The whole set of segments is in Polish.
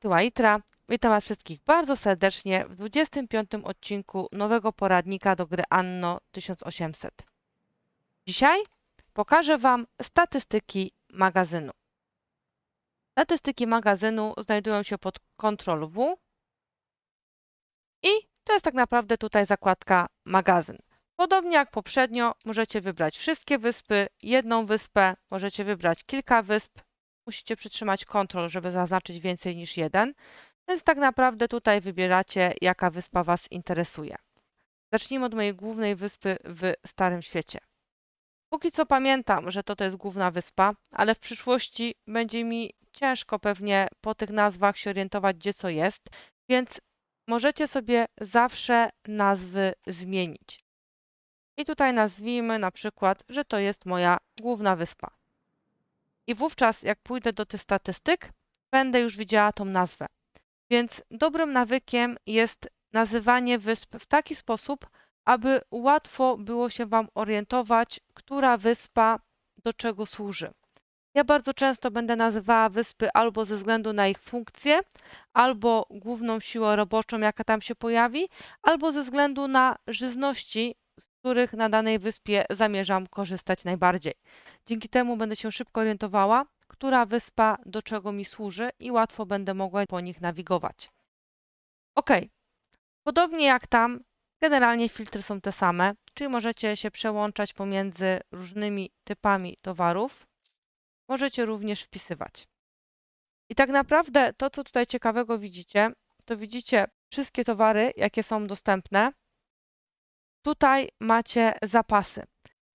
Tyła Itra. Witam Was wszystkich bardzo serdecznie w 25 odcinku nowego poradnika do gry Anno 1800. Dzisiaj pokażę Wam statystyki magazynu. Statystyki magazynu znajdują się pod Ctrl W i to jest tak naprawdę tutaj zakładka magazyn. Podobnie jak poprzednio, możecie wybrać wszystkie wyspy, jedną wyspę, możecie wybrać kilka wysp. Musicie przytrzymać Ctrl, żeby zaznaczyć więcej niż jeden. Więc tak naprawdę tutaj wybieracie, jaka wyspa Was interesuje. Zacznijmy od mojej głównej wyspy w Starym Świecie. Póki co pamiętam, że to, to jest główna wyspa, ale w przyszłości będzie mi ciężko pewnie po tych nazwach się orientować, gdzie co jest, więc możecie sobie zawsze nazwy zmienić. I tutaj nazwijmy na przykład, że to jest moja główna wyspa. I wówczas, jak pójdę do tych statystyk, będę już widziała tą nazwę. Więc dobrym nawykiem jest nazywanie wysp w taki sposób, aby łatwo było się Wam orientować, która wyspa do czego służy. Ja bardzo często będę nazywała wyspy albo ze względu na ich funkcję, albo główną siłę roboczą, jaka tam się pojawi, albo ze względu na żyzności, których na danej wyspie zamierzam korzystać najbardziej. Dzięki temu będę się szybko orientowała, która wyspa do czego mi służy i łatwo będę mogła po nich nawigować. Ok, podobnie jak tam, generalnie filtry są te same, czyli możecie się przełączać pomiędzy różnymi typami towarów. Możecie również wpisywać. I tak naprawdę to, co tutaj ciekawego widzicie, to widzicie wszystkie towary, jakie są dostępne. Tutaj macie zapasy.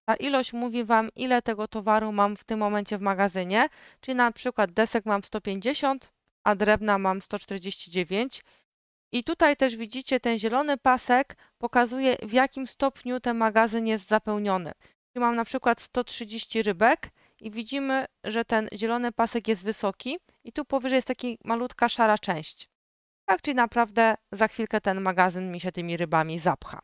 Ta ilość mówi Wam, ile tego towaru mam w tym momencie w magazynie, czyli na przykład desek mam 150, a drewna mam 149. I tutaj też widzicie ten zielony pasek pokazuje w jakim stopniu ten magazyn jest zapełniony. Czyli mam na przykład 130 rybek i widzimy, że ten zielony pasek jest wysoki i tu powyżej jest taka malutka szara część. Tak, czyli naprawdę za chwilkę ten magazyn mi się tymi rybami zapcha.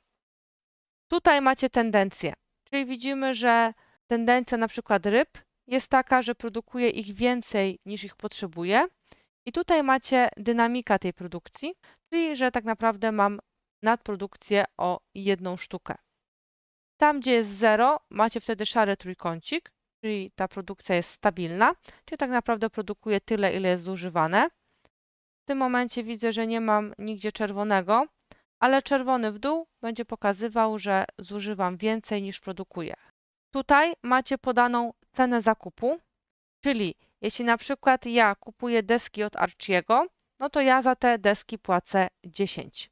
Tutaj macie tendencję. Czyli widzimy, że tendencja na przykład ryb jest taka, że produkuje ich więcej niż ich potrzebuje. I tutaj macie dynamika tej produkcji, czyli że tak naprawdę mam nadprodukcję o jedną sztukę. Tam, gdzie jest 0, macie wtedy szary trójkącik, czyli ta produkcja jest stabilna, czyli tak naprawdę produkuje tyle, ile jest zużywane. W tym momencie widzę, że nie mam nigdzie czerwonego, ale czerwony w dół będzie pokazywał, że zużywam więcej niż produkuję. Tutaj macie podaną cenę zakupu, czyli jeśli na przykład ja kupuję deski od Archiego, no to ja za te deski płacę 10.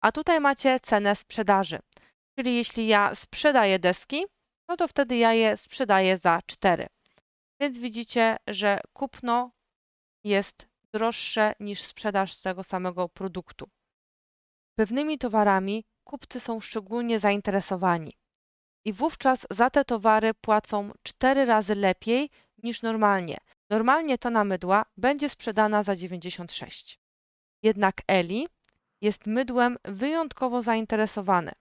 A tutaj macie cenę sprzedaży, czyli jeśli ja sprzedaję deski, no to wtedy ja je sprzedaję za 4. Więc widzicie, że kupno jest droższe niż sprzedaż tego samego produktu. Pewnymi towarami kupcy są szczególnie zainteresowani i wówczas za te towary płacą 4 razy lepiej niż normalnie. Normalnie tona mydła będzie sprzedana za 96. Jednak Eli jest mydłem wyjątkowo zainteresowany.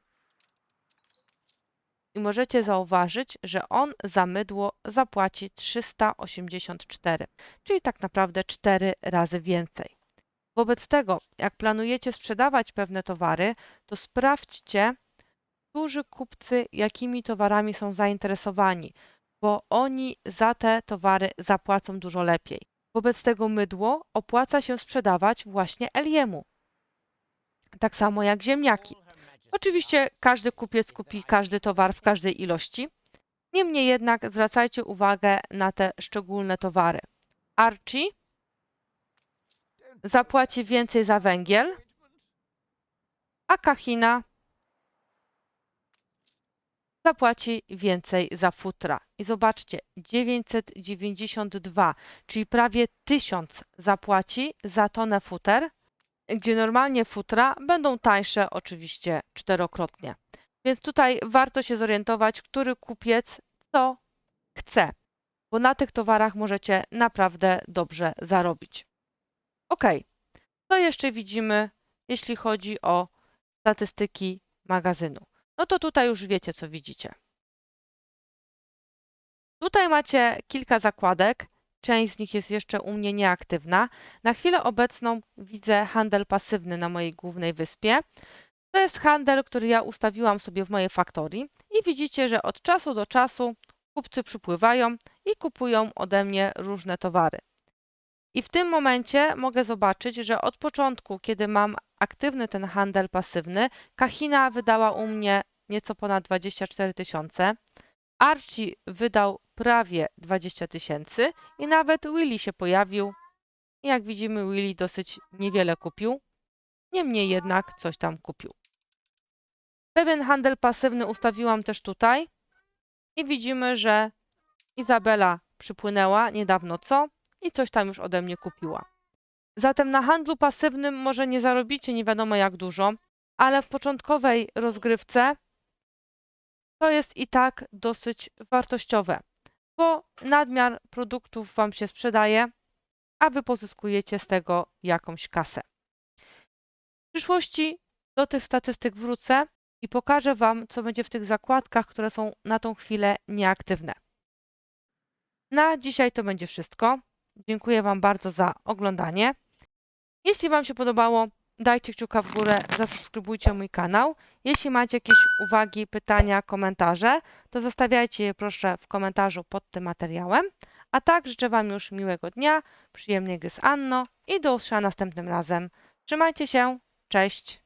I możecie zauważyć, że on za mydło zapłaci 384, czyli tak naprawdę 4 razy więcej. Wobec tego, jak planujecie sprzedawać pewne towary, to sprawdźcie, którzy kupcy jakimi towarami są zainteresowani, bo oni za te towary zapłacą dużo lepiej. Wobec tego mydło opłaca się sprzedawać właśnie Eliemu. Tak samo jak ziemniaki. Oczywiście każdy kupiec kupi każdy towar w każdej ilości. Niemniej jednak zwracajcie uwagę na te szczególne towary. Archie zapłaci więcej za węgiel, a Kahina zapłaci więcej za futra. I zobaczcie, 992, czyli prawie 1000 zapłaci za tonę futer, gdzie normalnie futra będą tańsze oczywiście czterokrotnie. Więc tutaj warto się zorientować, który kupiec co chce, bo na tych towarach możecie naprawdę dobrze zarobić. Ok, co jeszcze widzimy, jeśli chodzi o statystyki magazynu? No to tutaj już wiecie, co widzicie. Tutaj macie kilka zakładek. część z nich jest jeszcze u mnie nieaktywna. Na chwilę obecną widzę handel pasywny na mojej głównej wyspie. To jest handel, który ja ustawiłam sobie w mojej faktorii i widzicie, że od czasu do czasu kupcy przypływają i kupują ode mnie różne towary. I w tym momencie mogę zobaczyć, że od początku, kiedy mam aktywny ten handel pasywny, Kahina wydała u mnie nieco ponad 24 tysiące, Archie wydał prawie 20 tysięcy i nawet Willy się pojawił. Jak widzimy, Willy dosyć niewiele kupił, niemniej jednak coś tam kupił. Pewien handel pasywny ustawiłam też tutaj i widzimy, że Izabela przypłynęła niedawno co i coś tam już ode mnie kupiła. Zatem na handlu pasywnym może nie zarobicie nie wiadomo jak dużo, ale w początkowej rozgrywce to jest i tak dosyć wartościowe, bo nadmiar produktów Wam się sprzedaje, a Wy pozyskujecie z tego jakąś kasę. W przyszłości do tych statystyk wrócę i pokażę Wam, co będzie w tych zakładkach, które są na tą chwilę nieaktywne. Na dzisiaj to będzie wszystko. Dziękuję Wam bardzo za oglądanie. Jeśli Wam się podobało, dajcie kciuka w górę, zasubskrybujcie mój kanał. Jeśli macie jakieś uwagi, pytania, komentarze, to zostawiajcie je proszę w komentarzu pod tym materiałem. A tak życzę Wam już miłego dnia, przyjemnej gry z Anno i do usłyszenia następnym razem. Trzymajcie się, cześć!